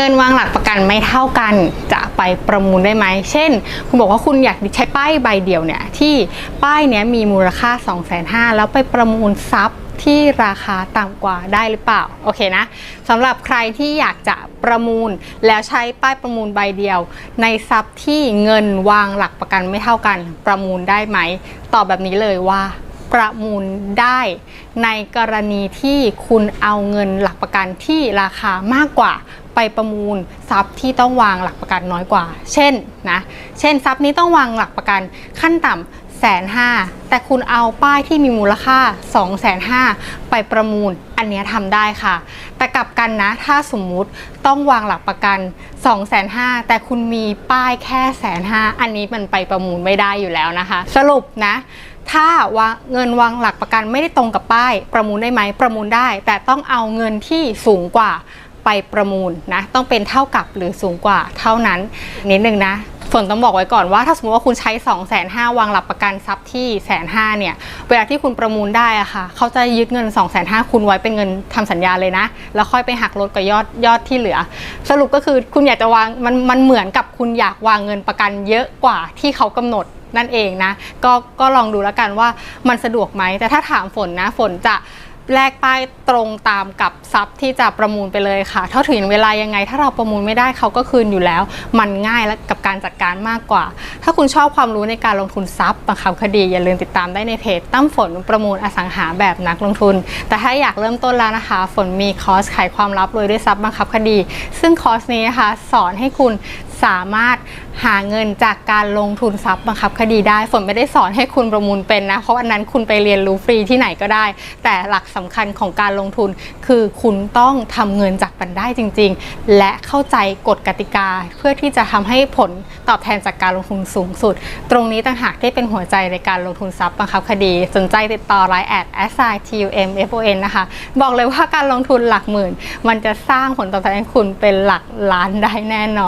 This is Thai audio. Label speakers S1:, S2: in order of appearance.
S1: เงินวางหลักประกันไม่เท่ากันจะไปประมูลได้ไหม เช่น คุณบอกว่าคุณอยากใช้ป้ายใบเดียวเนี่ยที่ป้ายเนี้ยมีมูลค่า 2 5 0 0 0แล้วไปประมูลทรัพย์ที่ราคาต่ำกว่าได้หรือเปล่า โอเคนะสำหรับใครที่อยากจะประมูลแล้วใช้ป้ายประมูลใบเดียว ในทรัพย์ที่เงินวางหลักประกันไม่เท่ากัน ประมูลได้ไหม ตอบแบบนี้เลยว่า ประมูลได้ในกรณีที่คุณเอาเงินหลักประกันที่ราคามากกว่าไปประมูลทรัพย์ที่ต้องวางหลักประกันน้อยกว่า เช่นนะ เช่นทรัพย์นี้ต้องวางหลักประกันขั้นต่ำแสนห้าแต่คุณเอาป้ายที่มีมูลค่า2องแสนห้าไปประมูล อันเนี้ยทำได้ค่ะ แต่กลับกันนะ ถ้าสมมุติต้องวางหลักประกัน2องแสนห้าแต่คุณมีป้ายแค่แสนห้าอันนี้มันไปประมูลไม่ได้อยู่แล้วนะคะ สรุปนะ ถ้าวาเงินวางหลักประกันไม่ได้ตรงกับป้าย ประมูลได้ไหมประมูลได้ แต่ต้องเอาเงินที่สูงกว่าไปประมูลนะต้องเป็นเท่ากับหรือสูงกว่าเท่านั้นนิดนึงนะฝนต้องบอกไว้ก่อนว่าถ้าสมมติว่าคุณใช้ 2 5 0 0 0วางหลักประกันทรัพย์ที่แสนห้าเนี่ย เวลาที่คุณประมูลได้อะค่ะ เขาจะยึดเงิน 2 5 0 0 0คุณไว้เป็นเงินทำสัญญาเลยนะ แล้วค่อยไปหักลดกับยอดยอดที่เหลือ สรุปก็คือคุณอยากจะวางมันมันเหมือนกับคุณอยากวางเงินประกันเยอะกว่าที่เขากำหนด นั่นเองนะก็ก็ลองดูแล้วกันว่ามันสะดวกไหม แต่ถ้าถามฝนนะฝนจะแลกป้ายตรงตามกับทรัพย์ที่จะประมูลไปเลยค่ะ เท่าถึงเวลายังไง ถ้าเราประมูลไม่ได้เขาก็คืนอยู่แล้ว มันง่ายและกับการจัดการมากกว่า ถ้าคุณชอบความรู้ในการลงทุนทรัพย์บังคับคดี อย่าลืมติดตามได้ในเพจตั้มฝนประมูลอสังหาแบบนักลงทุน แต่ถ้าอยากเริ่มต้นแล้วนะคะ ฝนมีคอร์สขายความลับรวยด้วยทรัพย์บังคับคดี ซึ่งคอร์สนี้นะคะสอนให้คุณ สามารถหาเงินจากการลงทุนทรัพย์บังคับคดีได้ ฝนไม่ได้สอนให้คุณประมูลเป็นนะ เพราะอันนั้นคุณไปเรียนรู้ฟรีที่ไหนก็ได้ แต่หลักสำคัญของการลงทุน คือคุณต้องทำเงินจากมันได้จริง ๆ และเข้าใจกฎกติกา เพื่อที่จะทำให้ผลตอบแทนจากการลงทุนสูงสุด ตรงนี้ต่างหากที่เป็นหัวใจในการลงทุนทรัพย์บังคับคดี สนใจติดต่อไลน์แอด s i t u m f o n นะคะ บอกเลยว่าการลงทุนหลักหมื่น มันจะสร้างผลตอบแทนให้คุณเป็นหลักล้านได้แน่นอน